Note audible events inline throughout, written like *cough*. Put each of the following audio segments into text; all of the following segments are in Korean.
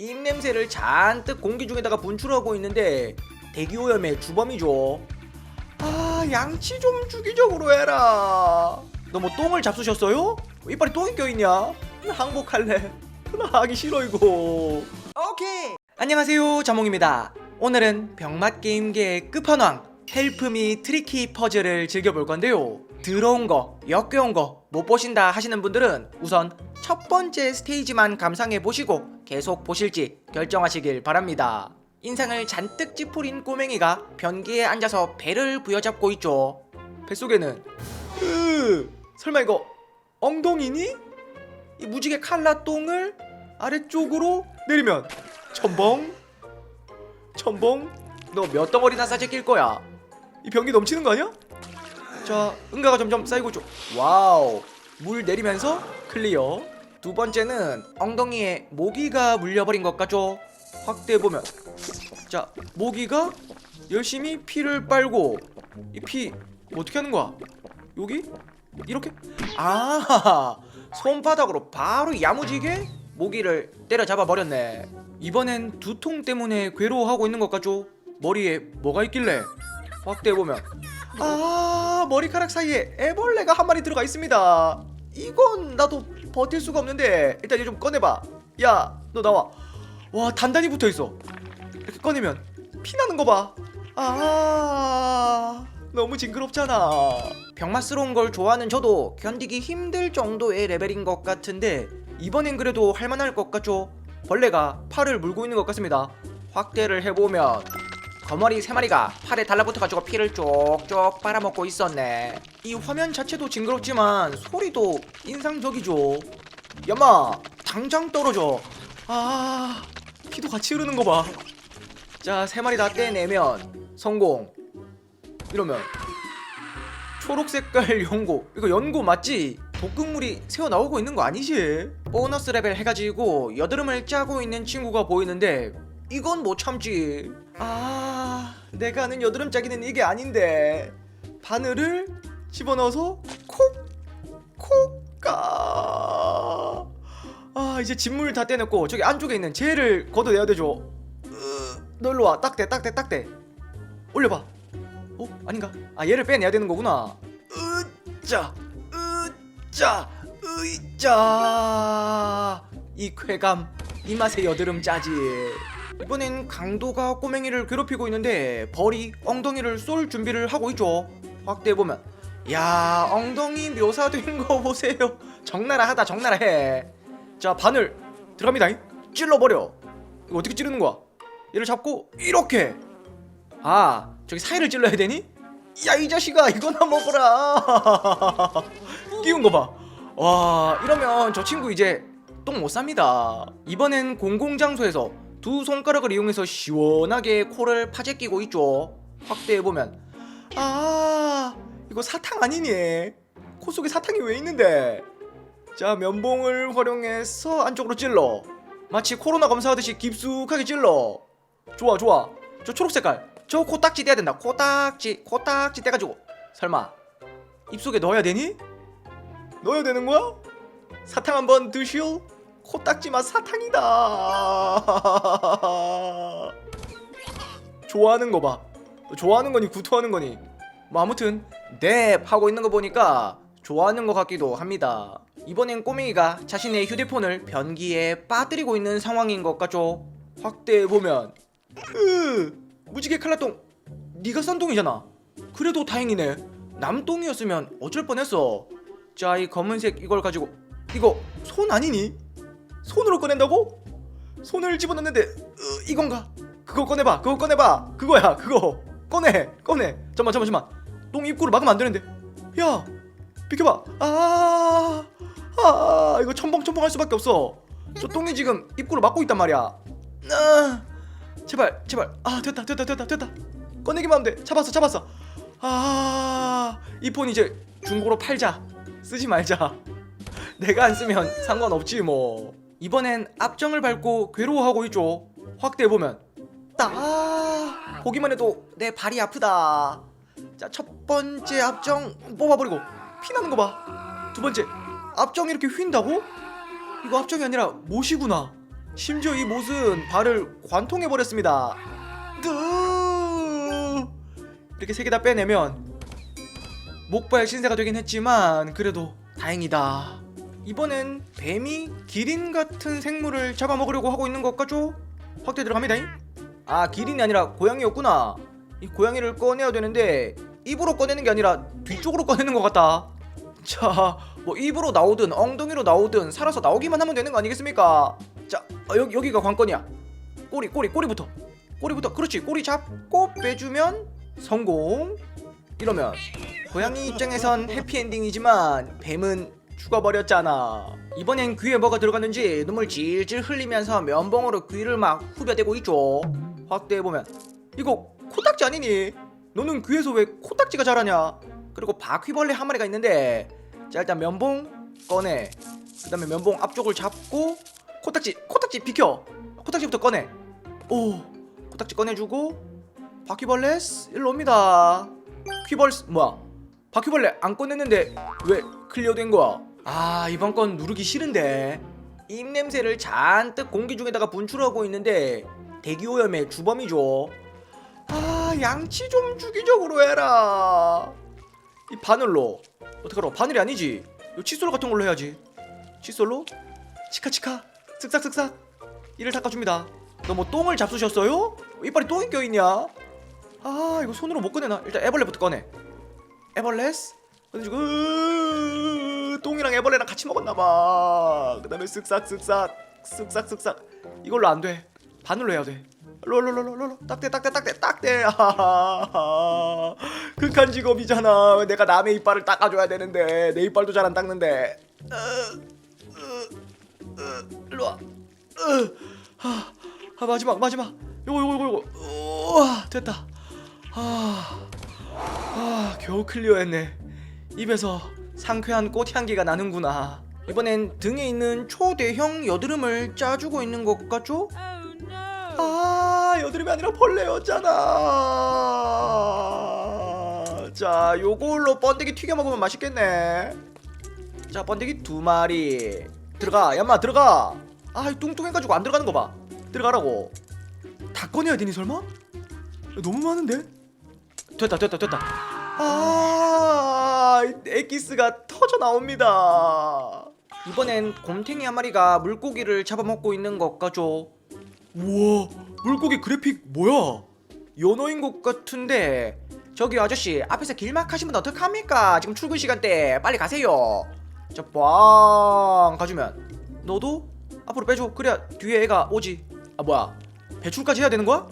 입냄새를 잔뜩 공기 중에다가 분출하고 있는데 대기오염의 주범이죠. 아 양치 좀 주기적으로 해라. 너 뭐 똥을 잡수셨어요? 이빨에 똥이 껴있냐? 나 항복할래. 나 하기 싫어 이거. 오케이. 안녕하세요 자몽입니다. 오늘은 병맛 게임계의 끝판왕 헬프미 트리키 퍼즐을 즐겨볼 건데요. 들어온 거, 역겨운 거 못 보신다 하시는 분들은 우선 첫 번째 스테이지만 감상해 보시고 계속 보실지 결정하시길 바랍니다. 인상을 잔뜩 찌푸린 꼬맹이가 변기에 앉아서 배를 부여잡고 있죠. 뱃속에는 으, 설마 이거 엉덩이니? 이 무지개 칼라 똥을 아래쪽으로 내리면 첨벙 첨벙 너 몇 덩어리나 싸제 낄 거야 이 변기 넘치는 거 아니야? 자 응가가 점점 쌓이고 있죠. 와우. 물 내리면서 클리어. 두 번째는 엉덩이에 모기가 물려버린 것 같죠? 확대해 보면. 자 모기가 열심히 피를 빨고. 이 피 어떻게 하는 거야? 여기? 이렇게? 아 손바닥으로 바로 야무지게 모기를 때려잡아 버렸네. 이번엔 두통 때문에 괴로워하고 있는 것 같죠? 머리에 뭐가 있길래 확대해보면. 아 머리카락 사이에 애벌레가 한 마리 들어가 있습니다. 이건 나도 버틸 수가 없는데 일단 이거 좀 꺼내봐. 야 너 나와. 와 단단히 붙어있어. 이렇게 꺼내면 피 나는 거봐아 너무 징그럽잖아. 병맛스러운 걸 좋아하는 저도 견디기 힘들 정도의 레벨인 것 같은데 이번엔 그래도 할만할 것 같죠? 벌레가 팔을 물고 있는 것 같습니다. 확대를 해보면 거머리 세 마리가 팔에 달라붙어가지고 피를 쪽쪽 빨아먹고 있었네. 이 화면 자체도 징그럽지만 소리도 인상적이죠. 야마 당장 떨어져. 아 피도 같이 흐르는 거 봐. 자 세 마리 다 떼내면 성공. 이러면 초록 색깔 연고 이거 연고 맞지? 독극물이 새어 나오고 있는 거 아니지? 보너스 레벨 해가지고 여드름을 짜고 있는 친구가 보이는데 이건 못 참지. 아, 내가 아는 여드름 짜기는 이게 아닌데. 바늘을 집어넣어서 콕, 콕, 까. 아, 이제 진물 다 떼냈고 저기 안쪽에 있는 젤을 걷어내야 되죠. 으, 너 일로 와. 딱 대, 딱 대, 딱 대. 올려봐. 어? 아닌가? 아, 얘를 빼내야 되는 거구나. 으짜, 으짜, 으짜. 이 쾌감, 이 맛의 여드름 짜지. 이번엔 강도가 꼬맹이를 괴롭히고 있는데 벌이 엉덩이를 쏠 준비를 하고 있죠. 확대해 보면, 야 엉덩이 묘사된 거 보세요. 적나라 하다 적나라 해. 자 바늘 들어갑니다. 찔러버려. 이거 어떻게 찌르는 거야? 얘를 잡고 이렇게. 아 저기 사이를 찔러야 되니? 야 이 자식아 이거나 먹어라. *laughs* 끼운 거 봐. 와 이러면 저 친구 이제 똥 못 삽니다. 이번엔 공공장소에서 두 손가락을 이용해서 시원하게 코를 파재 끼고 있죠. 확대해 보면 아 이거 사탕 아니니? 코 속에 사탕이 왜 있는데? 자 면봉을 활용해서 안쪽으로 찔러. 마치 코로나 검사하듯이 깊숙하게 찔러. 좋아 좋아. 저 초록 색깔. 저 코딱지 떼야 된다. 코딱지 코딱지 떼가지고 설마 입속에 넣어야 되니? 넣어야 되는 거야? 사탕 한번 드실? 코딱지 맛 사탕이다. 좋아하는 거 봐. 너 좋아하는 거니 구토하는 거니? 뭐 아무튼 넵 하고 있는 거 보니까 좋아하는 것 같기도 합니다. 이번엔 꼬맹이가 자신의 휴대폰을 변기에 빠뜨리고 있는 상황인 것 같죠? 확대해 보면 으 무지개 칼라똥 네가 싼 똥이잖아. 그래도 다행이네. 남똥이었으면 어쩔 뻔했어. 자 이 검은색 이걸 가지고 이거 손 아니니? 손으로 꺼낸다고? 손을 집어넣는데 으, 이건가? 그거 꺼내봐 그거 꺼내봐. 그거야 그거. 꺼내 꺼내. 잠만 잠만 잠만. 똥 입구를 막으면 안 되는데. 야 비켜봐. 아, 아 이거 첨벙첨벙 할 수밖에 없어. 저 똥이 지금 입구를 막고 있단 말이야. 아, 제발 제발. 아 됐다 됐다 됐다 됐다. 꺼내기만 하면 돼. 잡았어 잡았어. 아이 폰 이제 중고로 팔자. 쓰지 말자. 내가 안 쓰면 상관없지 뭐 이번엔 앞정을 밟고 괴로워하고 있죠. 확대해 보면. 딱! 보기만 해도 내 발이 아프다. 자 첫 번째 앞정 뽑아버리고 피나는 거 봐 두 번째 앞정 이렇게 휜다고? 이거 앞정이 아니라 못이구나. 심지어 이 못은 발을 관통해 버렸습니다. 이렇게 세 개 다 빼내면 목발 신세가 되긴 했지만 그래도 다행이다. 이번엔 뱀이 기린 같은 생물을 잡아먹으려고 하고 있는 것 같죠? 확대 들어갑니다. 아 기린이 아니라 고양이였구나. 이 고양이를 꺼내야 되는데 입으로 꺼내는 게 아니라 뒤쪽으로 꺼내는 것 같다. 자, 뭐 입으로 나오든 엉덩이로 나오든 살아서 나오기만 하면 되는 거 아니겠습니까? 자, 어, 여기 여기가 관건이야. 꼬리, 꼬리, 꼬리부터. 꼬리부터. 그렇지. 꼬리 잡고 빼주면 성공. 이러면 고양이 입장에선 해피엔딩이지만 뱀은 죽어버렸잖아. 이번엔 귀에 뭐가 들어갔는지 눈물 질질 흘리면서 면봉으로 귀를 막 후벼대고 있죠. 확대해 보면 이거 코딱지 아니니? 너는 귀에서 왜 코딱지가 자라냐? 그리고 바퀴벌레 한 마리가 있는데 자 일단 면봉 꺼내. 그 다음에 면봉 앞쪽을 잡고 코딱지 코딱지 비켜. 코딱지부터 꺼내. 오 코딱지 꺼내주고 바퀴벌레 일로 옵니다. 퀴벌 뭐야? 바퀴벌레 안 꺼냈는데 왜 클리어 된 거야? 아 이번 건 누르기 싫은데 입 냄새를 잔뜩 공기 중에다가 분출하고 있는데 대기오염의 주범이죠. 아 양치 좀 주기적으로 해라. 이 바늘로 어떡하러 바늘이 아니지? 이 칫솔 같은 걸로 해야지. 칫솔로 치카치카 쓱싹쓱싹 이를 닦아줍니다. 너 뭐 똥을 잡수셨어요? 이빨에 똥이 껴있냐? 아 이거 손으로 못 꺼내나? 일단 애벌레부터 꺼내. 애벌레스? 꺼내주고 으, 똥이랑 애벌레랑 같이 먹었나봐. 그 다음에 쓱싹 쓱싹 쓱싹 쓱싹. 이걸로 안 돼. 바늘로 해야 돼. 롤롤롤롤롤 딱대 딱대 딱대 딱대 아하하. 극한 직업이잖아. 왜 내가 남의 이빨을 닦아줘야 되는데 내 이빨도 잘 안 닦는데. 으, 으, 으, 일로 와. 으, 아, 아 마지막 마지막. 요거 요거 요거 요거. 우와 됐다. 아, 아 겨우 클리어했네. 입에서 상쾌한 꽃향기가 나는구나. 이번엔 등에 있는 초대형 여드름을 짜주고 있는 것 같죠? 아 여드름이 아니라 벌레였잖아. 자 요걸로 번데기 튀겨 먹으면 맛있겠네. 자 번데기 두 마리. 들어가 얌마 들어가. 아 뚱뚱해가지고 안 들어가는 거봐. 들어가라고. 다 꺼내야 되니 설마? 너무 많은데? 됐다 됐다 됐다. 아 엑기스가 터져 나옵니다. 이번엔 곰탱이 한 마리가 물고기를 잡아먹고 있는 것 같죠? 우와 물고기 그래픽 뭐야? 연어인 것 같은데. 저기 아저씨 앞에서 길막 하시면 어떡합니까? 지금 출근 시간대. 빨리 가세요. 자빵 가주면. 너도? 앞으로 빼줘. 그래야 뒤에 애가 오지. 아 뭐야. 배출까지 해야 되는 거야?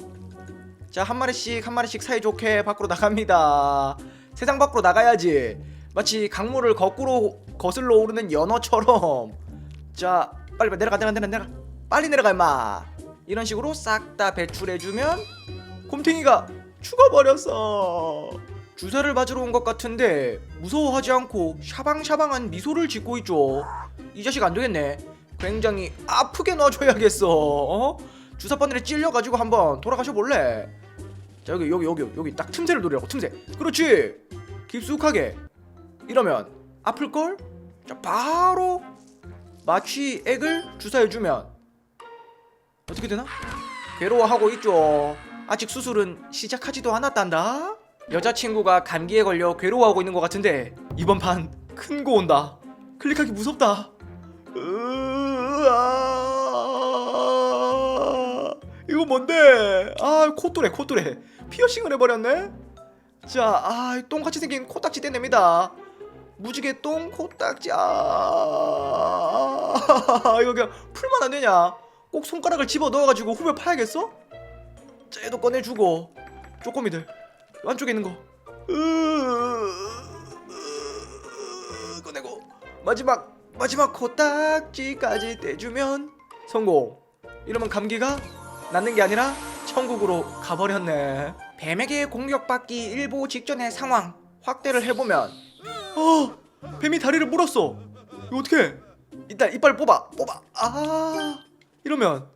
자 한 마리씩 한 마리씩 사이좋게 밖으로 나갑니다. 세상 밖으로 나가야지. 마치 강물을 거꾸로 거슬러 오르는 연어처럼. 자 빨리 내려가 내려가 내려가. 빨리 내려가 임마. 이런 식으로 싹 다 배출해주면 곰탱이가 죽어버렸어 주사를 맞으러 온 것 같은데 무서워하지 않고 샤방샤방한 미소를 짓고 있죠. 이 자식 안 되겠네. 굉장히 아프게 놔줘야겠어. 어? 주사 바늘에 찔려가지고 한번 돌아가셔 볼래 자 여기 여기 여기 여기 딱 틈새를 노리라고 틈새 그렇지 깊숙하게 이러면 아플걸? 자 바로 마취 액을 주사해주면 어떻게 되나? 괴로워하고 있죠. 아직 수술은 시작하지도 않았단다. 여자친구가 감기에 걸려 괴로워하고 있는 것 같은데 이번 판 큰 거 온다. 클릭하기 무섭다. 으아... 이거 뭔데? 아 콧뚜레 콧뚜레 피어싱을 해버렸네. 자, 아 똥같이 생긴 코딱지 떼냅니다. 무지개 똥 코딱지 아 *laughs* 이거 그냥 풀만 안 되냐? 꼭 손가락을 집어 넣어가지고 후벼 파야겠어? 자, 얘도 꺼내주고 쪼꼬미들 안쪽에 있는 거 으... 꺼내고 마지막 마지막 코딱지까지 떼주면 성공 이러면 감기가 낫는 게 아니라 천국으로 가버렸네. 뱀에게 공격받기 일보 직전의 상황 확대를 해보면 어 뱀이 다리를 물었어. 이거 어떡해? 일단 이빨 뽑아 뽑아. 아 이러면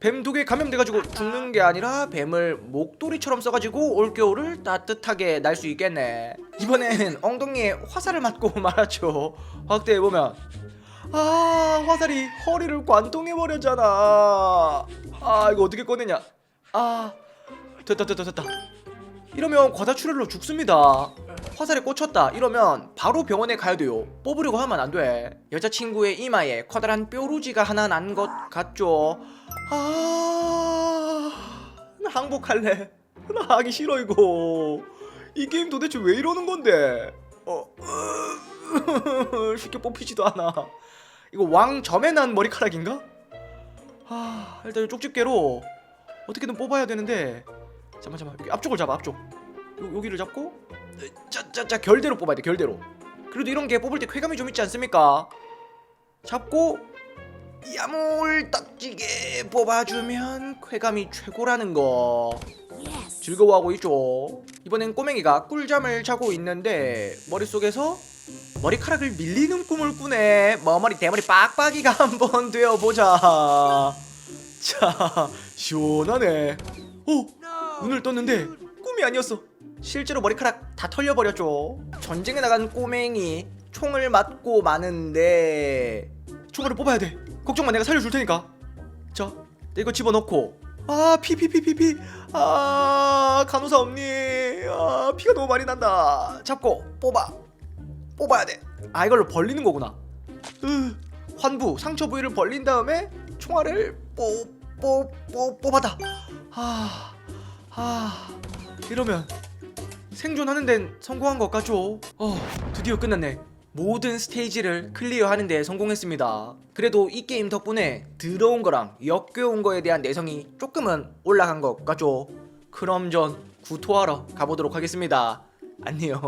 뱀 독에 감염돼가지고 죽는 게 아니라 뱀을 목도리처럼 써가지고 올겨울을 따뜻하게 날 수 있겠네. 이번엔 엉덩이에 화살을 맞고 *laughs* 말았죠. 확대해보면 아 화살이 허리를 관통해 버렸잖아. 아 이거 어떻게 꺼내냐? 아 됐다 됐다 됐다. 이러면 과다출혈로 죽습니다. 화살에 꽂혔다. 이러면 바로 병원에 가야 돼요. 뽑으려고 하면 안 돼. 여자친구의 이마에 커다란 뾰루지가 하나 난 것 같죠? 아 나 항복할래. 나 하기 싫어 이거. 이 게임 도대체 왜 이러는 건데? 어 *laughs* 쉽게 뽑히지도 않아. 이거 왕 점에 난 머리카락인가? 아 일단 이 쪽집게로 어떻게든 뽑아야 되는데 잠만 잠만. 앞쪽을 잡아 앞쪽. 요, 여기를 잡고 짜짜짜 결대로 뽑아야 돼 결대로. 그래도 이런 게 뽑을 때 쾌감이 좀 있지 않습니까? 잡고 야물딱지게 뽑아주면 쾌감이 최고라는 거. 즐거워하고 있죠. 이번엔 꼬맹이가 꿀잠을 자고 있는데 머릿속에서 머리카락을 밀리는 꿈을 꾸네. 머머리 대머리 빡빡이가 *laughs* 한번 되어보자. 자 시원하네. 어 눈을 떴는데 꿈이 아니었어. 실제로 머리카락 다 털려버렸죠. 전쟁에 나간 꼬맹이 총을 맞고 마는데 총알을 뽑아야 돼. 걱정 마 내가 살려줄 테니까. 자 이거 집어넣고. 아 피 피 피 피 피. 아 간호사 없니. 아 피가 너무 많이 난다. 잡고 뽑아 뽑아야 돼 아 이걸로 벌리는 거구나 으, 환부 상처 부위를 벌린 다음에 총알을 뽑뽑뽑 뽑아다 아, 아 이러면 생존하는 데는 성공한 것 같죠 어 드디어 끝났네 모든 스테이지를 클리어하는 데 성공했습니다. 그래도 이 게임 덕분에 들어온 거랑 역겨운 거에 대한 내성이 조금은 올라간 것 같죠? 그럼 전 구토하러 가보도록 하겠습니다. 안녕.